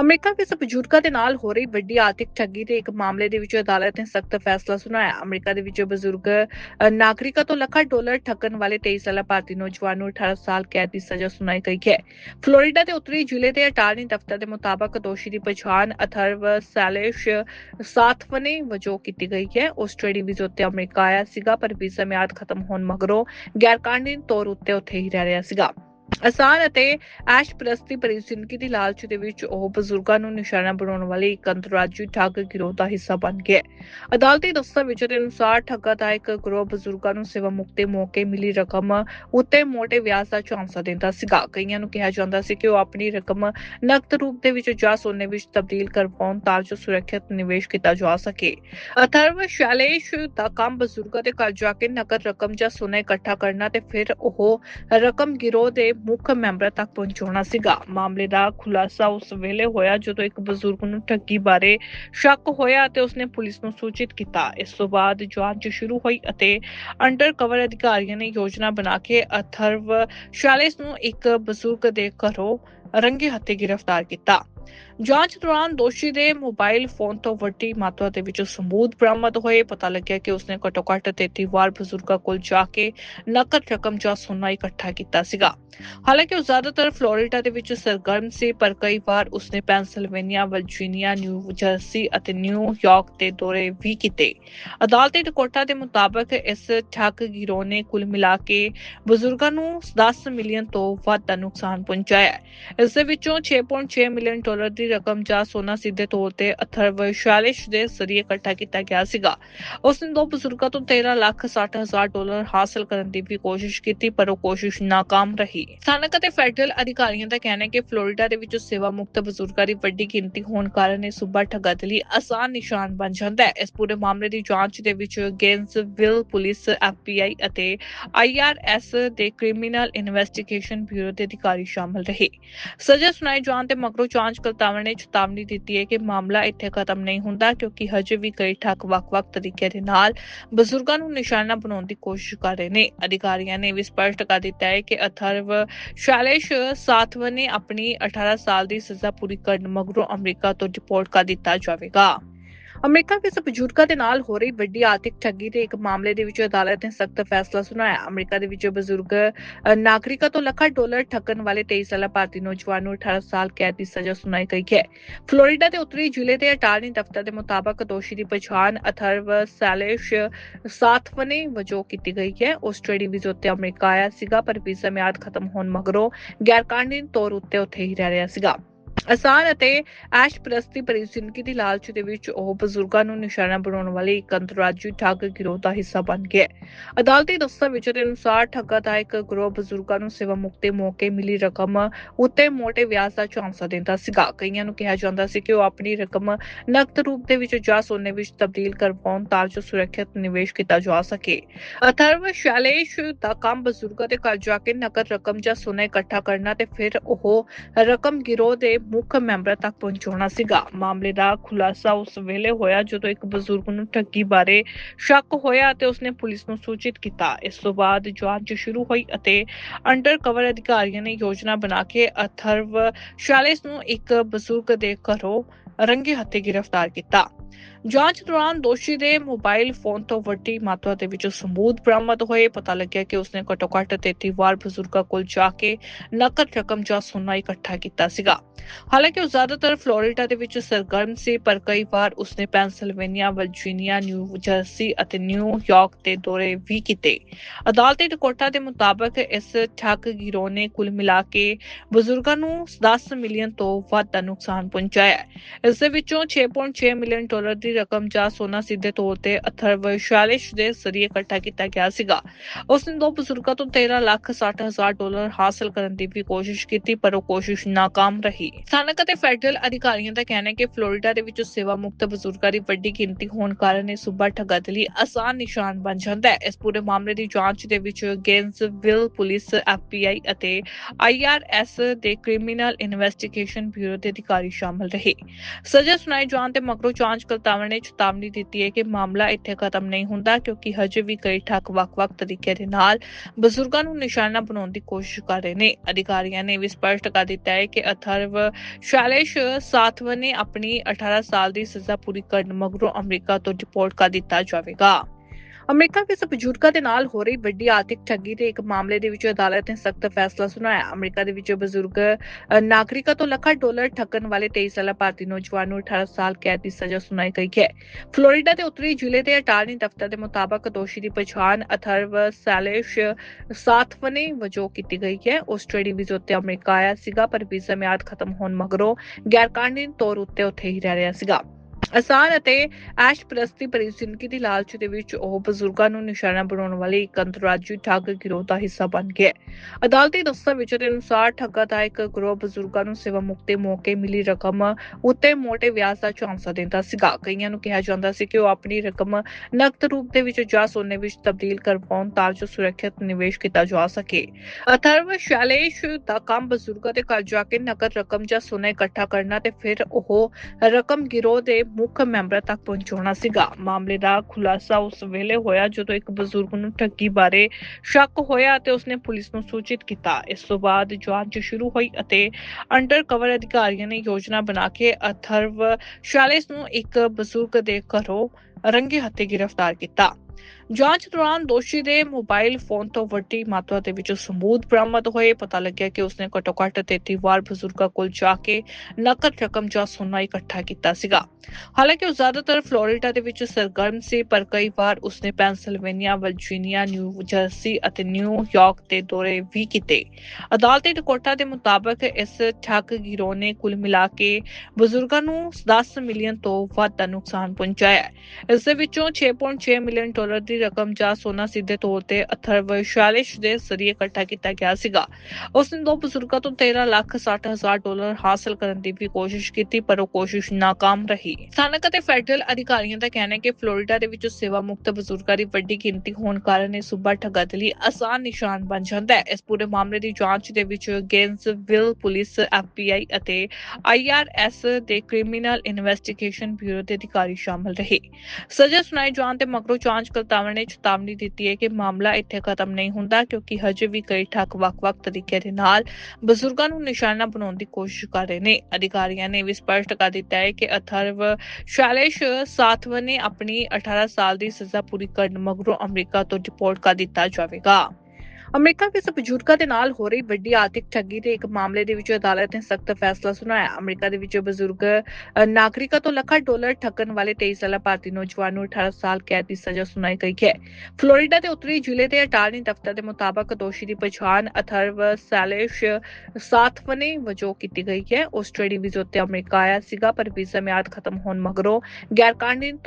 America ਵਿੱਚ ਬਜ਼ੁਰਗਾਂ ਦੇ ਨਾਲ ਹੋ ਰਹੀ ਵੱਡੀ ਆਰਥਿਕ ਠੱਗੀ ਦੇ ਇੱਕ ਮਾਮਲੇ ਦੇ ਵਿੱਚ ਅਦਾਲਤ ਨੇ ਸਖਤ ਫੈਸਲਾ ਸੁਣਾਇਆ। ਅਮਰੀਕਾ ਦੇ ਵਿੱਚ ਬਜ਼ੁਰਗ ਨਾਗਰਿਕਾਂ ਤੋਂ ਲੱਖਾਂ ਡਾਲਰ ਠੱਗਣ ਵਾਲੇ 23 ਸਾਲਾ ਭਾਰਤੀ ਨੌਜਵਾਨ ਨੂੰ 18 ਸਾਲ ਕੈਦ ਦੀ ਸਜ਼ਾ ਸੁਣਾਈ ਗਈ ਹੈ। ਫਲੋਰੀਡਾ ਦੇ ਉੱਤਰੀ ਜ਼ਿਲ੍ਹੇ ਦੇ ਅਟਾਰਨੀ ਦਫ਼ਤਰ ਦੇ ਮੁਤਾਬਕ ਦੋਸ਼ੀ ਦੀ ਪਛਾਣ ਅਥਰਵ ਸੈਲਿਸ਼ ਸਾਥਵਨੇ ਵਜੋਂ ਕੀਤੀ ਗਈ ਹੈ। ਉਸ ਸਟੱਡੀ ਵੀਜ਼ੇ ਉੱਤੇ ਅਮਰੀਕਾ ਆਇਆ ਸੀਗਾ, ਪਰ ਵੀਜ਼ਾ ਮਿਆਦ ਖਤਮ ਹੋਣ ਮਗਰੋਂ ਗੈਰਕਾਨੂੰਨੀ ਤੌਰ ਉੱਤੇ ਉੱਥੇ ਹੀ ਰਹਿ ਰਿਹਾ ਸੀਗਾ। ਆਸਾਨ ਅਤੇ ਐਸ਼ ਭਰੀ ਜ਼ਿੰਦਗੀ ਦੀ ਲਾਲਚ ਦੇ ਵਿੱਚ ਉਹ ਬਜ਼ੁਰਗਾਂ ਨੂੰ ਨਿਸ਼ਾਨਾ ਬਣਾਉਣ ਵਾਲੀ ਇੱਕ ਅੰਤਰਰਾਜੀ ਠੱਗ ਗਿਰੋਹ ਦਾ ਹਿੱਸਾ ਬਣ ਗਿਆ। ਅਦਾਲਤੀ ਦਸਤਾਵੇਜ਼ਾਂ ਦੇ ਅਨੁਸਾਰ ਠੱਗਾ ਦਾ ਇੱਕ ਗਰੋਹ ਬਜ਼ੁਰਗਾਂ ਨੂੰ ਸੇਵਾ ਮੁਕਤੀ ਮੌਕੇ ਮਿਲੀ ਰਕਮ ਉੱਤੇ ਮੋਟੇ ਵਿਆਜ ਦਾ ਝਾਂਸਾ ਦਿੰਦਾ ਸੀਗਾ। ਕਈਆਂ ਨੂੰ ਕਿਹਾ ਜਾਂਦਾ ਸੀ ਕਿ ਉਹ ਆਪਣੀ ਰਕਮ ਨਕਦ ਰੂਪ ਦੇ ਵਿੱਚ ਜਾਂ ਸੋਨੇ ਵਿੱਚ ਤਬਦੀਲ ਕਰਵਾਉਣ ਤਾਂ ਜੋ ਸੁਰੱਖਿਅਤ ਨਿਵੇਸ਼ ਕੀਤਾ ਜਾ ਸਕੇ। ਅਥਰਵ ਸ਼ੈਲੇਸ਼ ਦਾ ਕੰਮ ਬਜ਼ੁਰਗਾਂ ਦੇ ਘਰ ਜਾ ਕੇ ਨਕਦ ਰਕਮ ਜਾਂ ਸੋਨਾ ਇਕੱਠਾ ਕਰਨਾ ਤੇ ਫਿਰ ਉਹ ਰਕਮ ਗਿਰੋਹ ਦੇ ਮੁੱਖ ਮੈਂਬਰਾਂ ਤੱਕ ਪਹੁੰਚਾਉਣਾ ਸੀਗਾ। ਮਾਮਲੇ ਦਾ ਖੁਲਾਸਾ ਉਸ ਵੇਲੇ ਹੋਇਆ ਜਦੋਂ ਇੱਕ ਬਜ਼ੁਰਗ ਨੂੰ ਠੱਗੀ ਬਾਰੇ ਸ਼ੱਕ ਹੋਇਆ ਅਤੇ ਉਸਨੇ ਪੁਲਿਸ ਨੂੰ ਸੂਚਿਤ ਕੀਤਾ। ਇਸ ਤੋਂ ਬਾਅਦ ਜਾਂਚ ਸ਼ੁਰੂ ਹੋਈ ਅਤੇ ਅੰਡਰ ਕਵਰ ਅਧਿਕਾਰੀਆਂ ਨੇ ਯੋਜਨਾ ਬਣਾ ਕੇ ਅਥਰਵ ਸ਼ਾਲੇਸ ਨੂੰ ਇੱਕ ਬਜ਼ੁਰਗ ਦੇ ਘਰੋਂ ਰੰਗੇ ਹੱਥੇ ਗ੍ਰਿਫਤਾਰ ਕੀਤਾ। ਜਾਂਚ ਦੌਰਾਨ ਦੋਸ਼ੀ ਦੇ ਮੋਬਾਈਲ ਫੋਨ ਤੋਂ ਵੱਡੀ ਮਾਤਰਾ ਦੇ ਵਿੱਚ ਸਬੂਤ ਬਰਾਮਦ ਹੋਏ ਪਤਾ ਲੱਗਿਆ ਕਿ ਉਸਨੇ ਘੱਟੋ ਘੱਟ 33 ਵਾਰ ਬਜ਼ੁਰਗਾਂ ਕੋਲ ਜਾ ਕੇ ਨਕਦ ਰਕਮ ਜਾਂ ਸੋਨਾ ਇਕੱਠਾ ਕੀਤਾ ਸੀਗਾ ਹਾਲਾਂਕਿ ਉਹ ਜ਼ਿਆਦਾਤਰ ਫਲੋਰੀਡਾ ਦੇ ਵਿੱਚ ਸਰਗਰਮ ਸੀ ਪਰ ਕਈ ਵਾਰ ਉਸਨੇ ਪੈਂਸਿਲਵੇਨੀਆ, ਵਰਜੀਨੀਆ, ਨਿਊ ਜਰਸੀ ਅਤੇ ਨਿਊਯਾਰਕ ਦੇ ਦੌਰੇ ਵੀ ਕੀਤੇ। ਅਦਾਲਤੀ ਰਿਪੋਰਟਾਂ ਦੇ ਮੁਤਾਬਕ ਇਸ ਠੱਗ ਗਿਰੋਹ ਨੇ ਕੁੱਲ ਮਿਲਾ ਕੇ ਬਜ਼ੁਰਗਾਂ ਨੂੰ 10 ਮਿਲੀਅਨ ਤੋਂ ਵੱਧ ਦਾ ਨੁਕਸਾਨ ਪਹੁੰਚਾਇਆ ਹੈ। ਇਸ ਦੇ ਵਿੱਚੋਂ 6.6 ਮਿਲੀਅਨ ਡਾਲਰ ਦੀ ਰਕਮ ਜਾਂ ਸੋਨਾ ਸਿੱਧੇ ਤੌਰ ਤੇ ਅਥਰਵ ਸ਼ਾਲਿਸ਼ ਦੇ ਜ਼ਰੀਏ ਇਕੱਠਾ ਕੀਤਾ ਗਿਆ ਸੀਗਾ। ਉਸਨੇ ਦੋ ਬਜ਼ੁਰਗਾਂ ਤੋਂ 13 ਲੱਖ 60 ਹਜ਼ਾਰ ਡਾਲਰ ਹਾਸਲ ਕਰਨ ਦੀ ਵੀ ਕੋਸ਼ਿਸ਼ ਕੀਤੀ, ਪਰ ਉਹ ਕੋਸ਼ਿਸ਼ ਨਾਕਾਮ ਰਹੀ। ਸਥਾਨਕ ਅਤੇ ਫੈਡਰਲ ਅਧਿਕਾਰੀਆਂ ਦਾ ਕਹਿਣਾ ਹੈ ਕਿ ਫਲੋਰੀਡਾ ਦੇ ਵਿੱਚ ਸੇਵਾ ਮੁਕਤ ਬਜ਼ੁਰਗਾਂ ਦੀ ਵੱਡੀ ਗਿਣਤੀ ਹੋਣ ਕਾਰਨ ਇਹ ਸੂਬਾ ਠੱਗਾਂ ਲਈ ਆਸਾਨ ਨਿਸ਼ਾਨ ਬਣ ਜਾਂਦਾ ਹੈ ਇਸ ਪੂਰੇ ਮਾਮਲੇ ਦੀ ਜਾਂਚ ਦੇ ਵਿੱਚ ਗੇਨਸਵਿਲ ਪੁਲਿਸ ਐਫਬੀਆਈ ਅਤੇ ਆਈਆਰਐਸ ਦੇ ਕ੍ਰਿਮੀਨਲ ਇਨਵੈਸਟੀਗੇਸ਼ਨ ਬਿਊਰੋ ਦੇ ਅਧਿਕਾਰੀ ਸ਼ਾਮਲ ਰਹੇ ਸਜ਼ਾ ਸੁਣਾਏ ਜਾਣ ਤੇ ਮਗਰੋਂ ਜਾਂਚ ਕਰਤਾਵਾਂ ਨੇ ਚੇਤਾਵਨੀ ਦਿੱਤੀ ਹੈ ਕਿ ਮਾਮਲਾ ਇੱਥੇ ਖਤਮ ਨਹੀਂ ਹੁੰਦਾ ਕਿਉਂਕਿ ਹਜੇ ਵੀ ਕਈ ਠੱਗ ਵੱਖ-ਵੱਖ ਤਰੀਕਿਆਂ ਦੇ ਨਾਲ ਬਜ਼ੁਰਗਾਂ ਨੂੰ ਨਿਸ਼ਾਨਾ ਬਣਾਉਣ ਦੀ ਕੋਸ਼ਿਸ਼ ਕਰ ਰਹੇ ਨੇ। ਅਧਿਕਾਰੀਆਂ ਨੇ ਵੀ ਸਪਸ਼ਟ ਕਰ ਦਿੱਤਾ ਹੈ ਕਿ ਅਥਰਵ ਸ਼ਾਲੇਸ਼ ਸਾਥਵ ਨੇ ਆਪਣੀ 18 ਸਾਲ ਦੀ ਸਜ਼ਾ ਪੂਰੀ ਕਰਨ ਮਗਰੋਂ ਅਮਰੀਕਾ ਤੋਂ ਡਿਪੋਰਟ ਕਰ ਦਿੱਤਾ ਜਾਵੇਗਾ। ਅਮਰੀਕਾ ਵਿੱਚ ਬਜ਼ੁਰਗਾਂ ਦੇ ਨਾਲ ਹੋ ਰਹੀ ਵੱਡੀ ਆਰਥਿਕ ਠੱਗੀ ਦੇ ਇੱਕ ਮਾਮਲੇ ਦੇ ਵਿੱਚ ਅਦਾਲਤ ਨੇ ਸਖਤ ਫੈਸਲਾ ਸੁਣਾਇਆ। ਅਮਰੀਕਾ ਦੇ ਵਿੱਚ ਬਜ਼ੁਰਗ ਨਾਗਰਿਕਾਂ ਤੋਂ ਲੱਖਾਂ ਡਾਲਰ ਠੱਗਣ ਵਾਲੇ 23 ਸਾਲਾ ਭਾਰਤੀ ਨੌਜਵਾਨ ਨੂੰ 18 ਸਾਲ ਕੈਦ ਦੀ ਸਜ਼ਾ ਸੁਣਾਈ ਗਈ ਹੈ। ਫਲੋਰੀਡਾ ਦੇ ਉੱਤਰੀ ਜ਼ਿਲ੍ਹੇ ਦੇ ਅਟਾਰਨੀ ਦਫ਼ਤਰ ਦੇ ਮੁਤਾਬਕ ਦੋਸ਼ੀ ਦੀ ਪਛਾਣ ਅਥਰਵ ਸੈਲਿਸ਼ ਸਾਥਵਨੇ ਵਜੋਂ ਕੀਤੀ ਗਈ ਹੈ। ਉਹ ਸਟੱਡੀ ਵੀਜ਼ੇ ਉੱਤੇ ਅਮਰੀਕਾ ਆਇਆ ਸੀਗਾ, ਪਰ ਵੀਜ਼ਾ ਮਿਆਦ ਖਤਮ ਹੋਣ ਮਗਰੋਂ ਗੈਰਕਾਨੂੰਨੀ ਤੌਰ ਉੱਤੇ ਉੱਥੇ ਹੀ ਰਹਿ ਰਿਹਾ ਸੀਗਾ। ਆਸਾਨ ਅਤੇ ਐਸ਼ ਭਰੀ ਜ਼ਿੰਦਗੀ ਦੀ ਲਾਲਚ ਦੇ ਵਿੱਚ ਉਹ ਬਜ਼ੁਰਗਾਂ ਨੂੰ ਨਿਸ਼ਾਨਾ ਬਣਾਉਣ ਵਾਲੀ ਇੱਕ ਅੰਤਰਰਾਜੀ ਠੱਗ ਗਿਰੋਹ ਦਾ ਹਿੱਸਾ ਬਣ ਗਿਆ ਹੈ। ਅਦਾਲਤੀ ਦਸਤਾਵੇਜ਼ਾਂ ਦੇ ਅਨੁਸਾਰ ਠੱਗਾ ਦਾ ਇੱਕ ਗਰੋਹ ਬਜ਼ੁਰਗਾਂ ਨੂੰ ਸੇਵਾ ਮੁਕਤੀ ਮੌਕੇ ਮਿਲੀ ਰਕਮ ਉੱਤੇ ਮੋਟੇ ਵਿਆਜ ਦਾ ਝਾਂਸਾ ਦਿੰਦਾ ਸੀਗਾ ਕਈਆਂ ਨੂੰ ਕਿਹਾ ਜਾਂਦਾ ਸੀ ਕਿ ਉਹ ਆਪਣੀ ਰਕਮ ਨਕਦ ਰੂਪ ਦੇ ਵਿੱਚ ਜਾਂ ਸੋਨੇ ਵਿੱਚ ਤਬਦੀਲ ਕਰਵਾਉਣ ਤਾਂ ਜੋ ਸੁਰੱਖਿਅਤ ਨਿਵੇਸ਼ ਕੀਤਾ ਜਾ ਸਕੇ ਅਥਰਵ ਸ਼ੈਲੇਸ਼ ਦਾ ਕੰਮ ਬਜ਼ੁਰਗਾਂ ਦੇ ਘਰ ਜਾ ਕੇ ਨਕਦ ਰਕਮ ਜਾਂ ਸੋਨਾ ਇਕੱਠਾ ਕਰਨਾ ਤੇ ਫਿਰ ਉਹ ਰਕਮ ਗਿਰੋਹ ਦੇ ਮੁੱਖ ਮੈਂਬਰਾਂ ਤੱਕ ਪਹੁੰਚਾਉਣਾ ਸੀਗਾ। ਮਾਮਲੇ ਦਾ ਖੁਲਾਸਾ ਉਸ ਵੇਲੇ ਹੋਇਆ ਜਦੋਂ ਇੱਕ ਬਜ਼ੁਰਗ ਨੂੰ ਠੱਗੀ ਬਾਰੇ ਸ਼ੱਕ ਹੋਇਆ ਤੇ ਉਸਨੇ ਪੁਲਿਸ ਨੂੰ ਸੂਚਿਤ ਕੀਤਾ। ਇਸ ਤੋਂ ਬਾਅਦ ਜਾਂਚ ਸ਼ੁਰੂ ਹੋਈ ਅਤੇ ਅੰਡਰ ਕਵਰ ਅਧਿਕਾਰੀਆਂ ਨੇ ਯੋਜਨਾ ਬਣਾ ਕੇ ਅਥਰਵ ਸ਼ਾਲੇਸ ਨੂੰ ਇੱਕ ਬਜ਼ੁਰਗ ਦੇ ਘਰੋਂ ਰੰਗੇ ਹੱਥੇ ਗ੍ਰਿਫਤਾਰ ਕੀਤਾ। ਜਾਂਚ ਦੌਰਾਨ ਦੋਸ਼ੀ ਦੇ ਮੋਬਾਈਲ ਫੋਨ ਤੋਂ ਵੱਡੀ ਮਾਤਰਾ ਦੇ ਵਿੱਚ ਸਬੂਤ ਬਰਾਮਦ ਹੋਏ ਪਤਾ ਲੱਗਿਆ ਕਿ ਉਸਨੇ ਘੱਟੋ ਘੱਟ 33 ਵਾਰ ਬਜ਼ੁਰਗਾਂ ਕੋਲ ਜਾ ਕੇ ਨਕਦ ਰਕਮ ਜਾਂ ਸੋਨਾ ਇਕੱਠਾ ਕੀਤਾ ਸੀਗਾ ਹਾਲਾਂਕਿ ਉਹ ਜ਼ਿਆਦਾਤਰ ਫਲੋਰੀਡਾ ਦੇ ਵਿੱਚ ਸਰਗਰਮ ਸੀ ਪਰ ਕਈ ਵਾਰ ਉਸਨੇ ਪੈਂਸਿਲਵੇਨੀਆ, ਵਰਜੀਨੀਆ, ਨਿਊ ਜਰਸੀ ਅਤੇ ਨਿਊਯਾਰਕ ਦੇ ਦੌਰੇ ਵੀ ਕੀਤੇ। ਅਦਾਲਤੀ ਰਿਪੋਰਟਾਂ ਦੇ ਮੁਤਾਬਕ ਇਸ ਠੱਗ ਗਿਰੋਹ ਨੇ ਕੁੱਲ ਮਿਲਾ ਕੇ ਬਜ਼ੁਰਗਾਂ ਨੂੰ 10 ਮਿਲੀਅਨ ਤੋਂ ਵੱਧ ਦਾ ਨੁਕਸਾਨ ਪਹੁੰਚਾਇਆ ਹੈ। ਇਸ ਦੇ ਵਿੱਚੋਂ 6.6 ਮਿਲੀਅਨ ਡਾਲਰ ਦੀ ਰਕਮ ਜਾਂ ਸੋਨਾ ਸਿੱਧੇ ਤੌਰ ਤੇ ਅਥਰਵ ਸ਼ਾਲਿਸ਼ ਦੇ ਜ਼ਰੀਏ ਇਕੱਠਾ ਕੀਤਾ ਗਿਆ ਸੀਗਾ। ਉਸਨੇ ਦੋ ਬਜ਼ੁਰਗਾਂ ਤੋਂ 13 ਲੱਖ 60 ਹਜ਼ਾਰ ਡਾਲਰ ਹਾਸਲ ਕਰਨ ਦੀ ਵੀ ਕੋਸ਼ਿਸ਼ ਕੀਤੀ, ਪਰ ਉਹ ਕੋਸ਼ਿਸ਼ ਨਾਕਾਮ ਰਹੀ। ਸਥਾਨਕ ਅਤੇ ਫੈਡਰਲ ਅਧਿਕਾਰੀਆਂ ਦਾ ਕਹਿਣਾ ਹੈ ਕਿ ਫਲੋਰੀਡਾ ਦੇ ਵਿੱਚ ਸੇਵਾ ਮੁਕਤ ਬਜ਼ੁਰਗਾਂ ਦੀ ਵੱਡੀ ਗਿਣਤੀ ਹੋਣ ਕਾਰਨ ਇਹ ਸੂਬਾ ਠੱਗਾਂ ਲਈ ਆਸਾਨ ਨਿਸ਼ਾਨ ਬਣ ਜਾਂਦਾ ਹੈ ਇਸ ਪੂਰੇ ਮਾਮਲੇ ਦੀ ਜਾਂਚ ਦੇ ਵਿੱਚ ਗੇਨਸਵਿਲ ਪੁਲਿਸ ਐਫਬੀਆਈ ਅਤੇ ਆਈਆਰਐਸ ਦੇ ਕ੍ਰਿਮੀਨਲ ਇਨਵੈਸਟੀਗੇਸ਼ਨ ਬਿਊਰੋ ਦੇ ਅਧਿਕਾਰੀ ਸ਼ਾਮਲ ਰਹੇ ਸਜ਼ਾ ਸੁਣਾਈ ਜਾਣ ਤੇ ਮਗਰੋਂ ਜਾਂਚ ਕਲਤਾਵਣ ਨੇ ਚੇਤਾਵਨੀ ਦਿੱਤੀ ਹੈ ਕਿ ਮਾਮਲਾ ਇੱਥੇ ਖਤਮ ਨਹੀਂ ਹੁੰਦਾ ਕਿਉਂਕਿ ਹਜੇ ਵੀ ਕਈ ਠੱਗ ਵੱਖ-ਵੱਖ ਤਰੀਕੇ ਦੇ ਨਾਲ ਬਜ਼ੁਰਗਾਂ ਨੂੰ ਨਿਸ਼ਾਨਾ ਬਣਾਉਣ ਦੀ ਕੋਸ਼ਿਸ਼ ਕਰ ਰਹੇ ਨੇ। ਅਧਿਕਾਰੀਆਂ ਨੇ ਵੀ ਸਪਸ਼ਟ ਕਰ ਦਿੱਤਾ ਹੈ ਕਿ ਅਥਰਵ ਸ਼ੈਲੇਸ਼ ਸਾਥਵ ਨੇ ਆਪਣੀ 18 ਸਾਲ ਦੀ ਸਜ਼ਾ ਪੂਰੀ ਕਰਨ ਮਗਰੋਂ ਅਮਰੀਕਾ ਤੋਂ ਡਿਪੋਰਟ ਕਰ ਦਿੱਤਾ ਜਾਵੇਗਾ। ਅਮਰੀਕਾ ਵਿੱਚ ਬਜ਼ੁਰਗਾਂ ਦੇ ਨਾਲ ਹੋ ਰਹੀ ਵੱਡੀ ਆਰਥਿਕ ਠੱਗੀ ਦੇ ਇੱਕ ਮਾਮਲੇ ਦੇ ਵਿੱਚ ਅਦਾਲਤ ਨੇ ਸਖਤ ਫੈਸਲਾ ਸੁਣਾਇਆ। ਅਮਰੀਕਾ ਦੇ ਵਿੱਚ ਬਜ਼ੁਰਗ ਨਾਗਰਿਕਾਂ ਤੋਂ ਲੱਖਾਂ ਡਾਲਰ ਠੱਗਣ ਵਾਲੇ 23 ਸਾਲਾ ਭਾਰਤੀ ਨੌਜਵਾਨ ਨੂੰ 18 ਸਾਲ ਕੈਦ ਦੀ ਸਜ਼ਾ ਸੁਣਾਈ ਗਈ ਹੈ। ਫਲੋਰੀਡਾ ਦੇ ਉੱਤਰੀ ਜ਼ਿਲ੍ਹੇ ਦੇ ਅਟਾਰਨੀ ਦਫ਼ਤਰ ਦੇ ਮੁਤਾਬਕ ਦੋਸ਼ੀ ਦੀ ਪਛਾਣ ਅਥਰਵ ਸੈਲਿਸ਼ ਸਾਥਵਨੇ ਵਜੋਂ ਕੀਤੀ ਗਈ ਹੈ। ਉਹ ਸਟੱਡੀ ਵੀਜ਼ੇ ਉੱਤੇ ਅਮਰੀਕਾ ਆਇਆ ਸੀਗਾ, ਪਰ ਵੀਜ਼ਾ ਮਿਆਦ ਖਤਮ ਹੋਣ ਮਗਰੋਂ ਗੈਰਕਾਨੂੰਨੀ ਤੌਰ ਉੱਤੇ ਉੱਥੇ ਹੀ ਰਹਿ ਰਿਹਾ ਸੀਗਾ। ਆਸਾਨ ਅਤੇ ਐਸ਼ ਭਰੀ ਜ਼ਿੰਦਗੀ ਦੀ ਲਾਲਚ ਦੇ ਵਿੱਚ ਉਹ ਬਜ਼ੁਰਗਾਂ ਨੂੰ ਨਿਸ਼ਾਨਾ ਬਣਾਉਣ ਵਾਲੀ ਇੱਕ ਅੰਤਰਰਾਜੀ ਠੱਗ ਗਿਰੋਹ ਦਾ ਹਿੱਸਾ ਬਣ ਗਿਆ। ਅਦਾਲਤੀ ਦਸਤਾਵੇਜ਼ਾਂ ਦੇ ਅਨੁਸਾਰ ਠੱਗਾ ਦਾ ਇੱਕ ਗਰੋਹ ਬਜ਼ੁਰਗਾਂ ਨੂੰ ਸੇਵਾ ਮੁਕਤੀ ਮੌਕੇ ਮਿਲੀ ਰਕਮ ਉੱਤੇ ਮੋਟੇ ਵਿਆਜ ਦਾ ਝਾਂਸਾ ਦਿੰਦਾ ਸੀਗਾ। ਕਈਆਂ ਨੂੰ ਕਿਹਾ ਜਾਂਦਾ ਸੀ ਕਿ ਉਹ ਆਪਣੀ ਰਕਮ ਨਕਦ ਰੂਪ ਦੇ ਵਿੱਚ ਜਾਂ ਸੋਨੇ ਵਿੱਚ ਤਬਦੀਲ ਕਰਵਾਉਣ ਤਾਂ ਜੋ ਸੁਰੱਖਿਅਤ ਨਿਵੇਸ਼ ਕੀਤਾ ਜਾ ਸਕੇ। ਅਥਰਵ ਸ਼ੈਲੇਸ਼ ਦਾ ਕੰਮ ਬਜ਼ੁਰਗਾਂ ਦੇ ਘਰ ਜਾ ਕੇ ਨਕਦ ਰਕਮ ਜਾਂ ਸੋਨਾ ਇਕੱਠਾ ਕਰਨਾ ਤੇ ਫਿਰ ਉਹ ਰਕਮ ਗਿਰੋਹ ਦੇ ਮੁੱਖ ਮੈਂਬਰਾਂ ਤੱਕ ਪਹੁੰਚਾਉਣਾ ਸੀਗਾ। ਮਾਮਲੇ ਦਾ ਖੁਲਾਸਾ ਉਸ ਵੇਲੇ ਹੋਇਆ ਜਦੋਂ ਇੱਕ ਬਜ਼ੁਰਗ ਨੂੰ ਠੱਗੀ ਬਾਰੇ ਸ਼ੱਕ ਹੋਇਆ ਤੇ ਉਸਨੇ ਪੁਲਿਸ ਨੂੰ ਸੂਚਿਤ ਕੀਤਾ। ਇਸ ਤੋਂ ਬਾਅਦ ਜਾਂਚ ਸ਼ੁਰੂ ਹੋਈ ਅਤੇ ਅੰਡਰ ਕਵਰ ਅਧਿਕਾਰੀਆਂ ਨੇ ਯੋਜਨਾ ਬਣਾ ਕੇ ਅਥਰਵ ਸ਼ਾਲੇਸ ਨੂੰ ਇੱਕ ਬਜ਼ੁਰਗ ਦੇ ਘਰੋਂ ਰੰਗੇ ਹੱਥੇ ਗ੍ਰਿਫਤਾਰ ਕੀਤਾ। ਜਾਂਚ ਦੌਰਾਨ ਦੋਸ਼ੀ ਦੇ ਮੋਬਾਈਲ ਫੋਨ ਤੋਂ ਵੱਡੀ ਮਾਤਰਾ ਦੇ ਵਿੱਚ ਸਬੂਤ ਬਰਾਮਦ ਹੋਏ। ਪਤਾ ਲੱਗਿਆ ਕਿ ਉਸਨੇ ਘੱਟੋ ਘੱਟ 33 ਵਾਰ ਬਜ਼ੁਰਗਾਂ ਕੋਲ ਜਾ ਕੇ ਨਕਦ ਰਕਮ ਜਾਂ ਸੋਨਾ ਇਕੱਠਾ ਕੀਤਾ ਸੀਗਾ। ਹਾਲਾਂਕਿ ਉਹ ਜ਼ਿਆਦਾਤਰ ਫਲੋਰੀਡਾ ਦੇ ਵਿੱਚ ਸਰਗਰਮ ਸੀ, ਪਰ ਕਈ ਵਾਰ ਉਸਨੇ ਪੈਂਸਿਲਵੇਨੀਆ ਵਰਜੀਨੀਆ, ਨਿਊ ਜਰਸੀ ਅਤੇ ਨਿਊਯਾਰਕ ਦੇ ਦੌਰੇ ਵੀ ਕੀਤੇ। ਅਦਾਲਤੀ ਰਿਪੋਰਟਾਂ ਦੇ ਮੁਤਾਬਕ ਇਸ ਠੱਗ ਗਿਰੋਹ ਨੇ ਕੁੱਲ ਮਿਲਾ ਕੇ ਬਜ਼ੁਰਗਾਂ ਨੂੰ 10 ਮਿਲੀਅਨ ਤੋਂ ਵੱਧ ਦਾ ਨੁਕਸਾਨ ਪਹੁੰਚਾਇਆ ਹੈ। ਇਸ ਦੇ ਵਿੱਚੋਂ 6.6 ਮਿਲੀਅਨ ਡਾਲਰ ਦੀ ਰਕਮ ਜਾਂ ਸੋਨਾ ਸਿੱਧੇ ਤੌਰ ਤੇ ਅਥਰਵ ਸ਼ਾਲਿਸ਼ ਦੇ ਜ਼ਰੀਏ ਇਕੱਠਾ ਕੀਤਾ ਗਿਆ ਸੀਗਾ। ਉਸ ਨੇ ਦੋ ਬਜ਼ੁਰਗਾਂ ਤੋਂ 13 ਲੱਖ 60 ਹਜ਼ਾਰ ਡਾਲਰ ਹਾਸਲ ਕਰਨ ਦੀ ਵੀ ਕੋਸ਼ਿਸ਼ ਕੀਤੀ, ਪਰ ਉਹ ਕੋਸ਼ਿਸ਼ ਨਾਕਾਮ ਰਹੀ। ਸਥਾਨਕ ਅਤੇ ਫੈਡਰਲ ਅਧਿਕਾਰੀਆਂ ਦਾ ਕਹਿਣਾ ਹੈ ਕਿ ਫਲੋਰੀਡਾ ਦੇ ਵਿੱਚ ਸੇਵਾ ਮੁਕਤ ਬਜ਼ੁਰਗਾਂ ਦੀ ਵੱਡੀ ਗਿਣਤੀ ਹੋਣ ਕਾਰਨ ਇਹ ਸੂਬਾ ਠੱਗਾ ਦੇ ਲਈ ਆਸਾਨ ਨਿਸ਼ਾਨ ਬਣ ਜਾਂਦਾ ਹੈ। ਇਸ ਪੂਰੇ ਮਾਮਲੇ ਦੀ ਜਾਂਚ ਦੇ ਵਿੱਚ ਗੇਨਸਵਿਲ ਪੁਲਿਸ ਐਫਬੀਆਈ ਅਤੇ ਆਈਆਰਐਸ ਦੇ ਕ੍ਰਿਮੀਨਲ ਇਨਵੈਸਟੀਗੇਸ਼ਨ ਬਿਊਰੋ ਦੇ ਅਧਿਕਾਰੀ ਸ਼ਾਮਲ ਰਹੇ। ਸਜ਼ਾ ਸੁਣਾਈ ਜਾਣ ਤੇ ਮਗਰੋਂ ਜਾਂਚ ਕਲਤਾਵਣ ਨੇ ਚੇਤਾਵਨੀ ਦਿੱਤੀ ਹੈ ਕਿ ਮਾਮਲਾ ਇੱਥੇ ਖਤਮ ਨਹੀਂ ਹੁੰਦਾ ਕਿਉਂਕਿ ਹਜੇ ਵੀ ਕਈ ਠੱਗ ਵੱਖ-ਵੱਖ ਤਰੀਕੇ ਦੇ ਨਾਲ ਬਜ਼ੁਰਗਾਂ ਨੂੰ ਨਿਸ਼ਾਨਾ ਬਣਾਉਣ ਦੀ ਕੋਸ਼ਿਸ਼ ਕਰ ਰਹੇ ਨੇ। ਅਧਿਕਾਰੀਆਂ ਨੇ ਵੀ ਸਪਸ਼ਟ ਕਰ ਦਿੱਤਾ ਹੈ ਕਿ ਅਥਰਵ ਸ਼ੈਲੇਸ਼ ਸਾਥਵ ਨੇ ਆਪਣੀ 18 ਸਾਲ ਦੀ ਸਜ਼ਾ ਪੂਰੀ ਕਰਨ ਮਗਰੋਂ ਅਮਰੀਕਾ ਤੋਂ ਡਿਪੋਰਟ ਕਰ ਦਿੱਤਾ ਜਾਵੇਗਾ। ਅਮਰੀਕਾ ਵਿੱਚ ਬਜ਼ੁਰਗਾਂ ਦੇ ਨਾਲ ਹੋ ਰਹੀ ਵੱਡੀ ਆਰਥਿਕ ਠੱਗੀ ਦੇ ਇੱਕ ਮਾਮਲੇ ਦੇ ਵਿੱਚ ਅਦਾਲਤ ਨੇ ਸਖਤ ਫੈਸਲਾ ਸੁਣਾਇਆ। ਅਮਰੀਕਾ ਦੇ ਵਿੱਚ ਬਜ਼ੁਰਗ ਨਾਗਰਿਕਾਂ ਤੋਂ ਲੱਖਾਂ ਡਾਲਰ ਠੱਗਣ ਵਾਲੇ 23 ਸਾਲਾ ਭਾਰਤੀ ਨੌਜਵਾਨ ਨੂੰ 18 ਸਾਲ ਕੈਦ ਦੀ ਸਜ਼ਾ ਸੁਣਾਈ ਗਈ ਹੈ। ਫਲੋਰੀਡਾ ਦੇ ਉੱਤਰੀ ਜ਼ਿਲ੍ਹੇ ਦੇ ਅਟਾਰਨੀ ਦਫ਼ਤਰ ਦੇ ਮੁਤਾਬਕ ਦੋਸ਼ੀ ਦੀ ਪਛਾਣ ਅਥਰਵ ਸੈਲਿਸ਼ ਸਾਥਵਨੇ ਵਜੋਂ ਕੀਤੀ ਗਈ ਹੈ। ਉਹ ਸਟੱਡੀ ਵੀਜ਼ੇ ਉੱਤੇ ਅਮਰੀਕਾ ਆਇਆ ਸੀਗਾ, ਪਰ ਵੀਜ਼ਾ ਮਿਆਦ ਖਤਮ ਹੋਣ ਮਗਰੋਂ ਗੈਰ ਕਾਨੂੰਨੀ